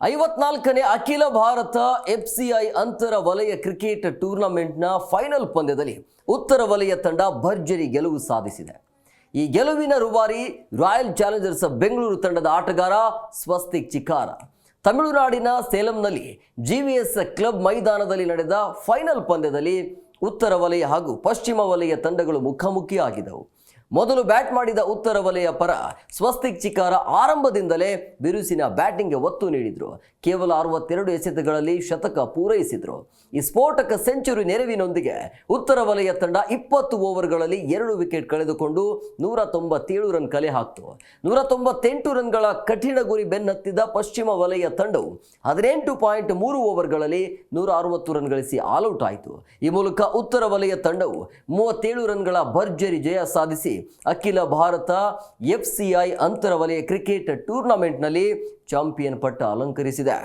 ಐವತ್ನಾಲ್ಕನೇ ಅಖಿಲ Bharat F C I ಅಂತರ ವಲಯ ಕ್ರಿಕೆಟ್ ಟೂರ್ನಮೆಂಟ್ನ ಫೈನಲ್ ಪಂದ್ಯದಲ್ಲಿ ಉತ್ತರ ವಲಯ ತಂಡ ಭರ್ಜರಿ ಗೆಲುವು ಸಾಧಿಸಿದೆ. ಈ ಗೆಲುವಿನ ರುಬಾರಿ ರಾಯಲ್ ಚಾಲೆಂಜರ್ಸ್ ಬೆಂಗಳೂರು ತಂಡದ ಆಟಗಾರ ಸ್ವಸ್ತಿಕ್ ಚಿಕಾರ ತಮಿಳುನಾಡಿನ ಸೇಲಂನಲ್ಲಿ ಜಿ ವಿ ಎಸ್ ಕ್ಲಬ್ ಮೈದಾನದಲ್ಲಿ ನಡೆದ ಫೈನಲ್ ಪಂದ್ಯದಲ್ಲಿ ಉತ್ತರ ವಲಯ ಹಾಗೂ ಪಶ್ಚಿಮ ವಲಯ ತಂಡಗಳು ಮುಖಾಮುಖಿಯಾಗಿದ್ದವು. ಮೊದಲು ಬ್ಯಾಟ್ ಮಾಡಿದ ಉತ್ತರ ವಲಯ ಪರ ಸ್ವಸ್ತಿಕ್ ಚಿಕಾರ ಆರಂಭದಿಂದಲೇ ಬಿರುಸಿನ ಬ್ಯಾಟಿಂಗ್ಗೆ ಒತ್ತು ನೀಡಿದರು. ಕೇವಲ ಅರವತ್ತೆರಡು ಎಸೆತಗಳಲ್ಲಿ ಶತಕ ಪೂರೈಸಿದರು. ಈ ಸ್ಫೋಟಕ ಸೆಂಚುರಿ ನೆರವಿನೊಂದಿಗೆ ಉತ್ತರ ವಲಯ ತಂಡ ಇಪ್ಪತ್ತು ಓವರ್ಗಳಲ್ಲಿ ಎರಡು ವಿಕೆಟ್ ಕಳೆದುಕೊಂಡು ನೂರ ತೊಂಬತ್ತೇಳು ರನ್ ಕಲೆ ಹಾಕ್ತು. ನೂರ ತೊಂಬತ್ತೆಂಟು ರನ್ಗಳ ಕಠಿಣ ಗುರಿ ಬೆನ್ನತ್ತಿದ ಪಶ್ಚಿಮ ವಲಯ ತಂಡವು ಹದಿನೆಂಟು ಪಾಯಿಂಟ್ ಮೂರು ಓವರ್ಗಳಲ್ಲಿ ನೂರ ಅರವತ್ತು ರನ್ ಗಳಿಸಿ ಆಲ್ಔಟ್ ಆಯಿತು. ಈ ಮೂಲಕ ಉತ್ತರ ವಲಯ ತಂಡವು ಮೂವತ್ತೇಳು ರನ್ಗಳ ಭರ್ಜರಿ ಜಯ ಸಾಧಿಸಿ ಅಖಿಲ ಭಾರತ ಎಫ್ ಸಿ ಐ ಅಂತರ ವಲಯ ಕ್ರಿಕೆಟ್ ಟೂರ್ನಮೆಂಟ್ನಲ್ಲಿ ಚಾಂಪಿಯನ್ ಪಟ್ಟ ಅಲಂಕರಿಸಿದೆ.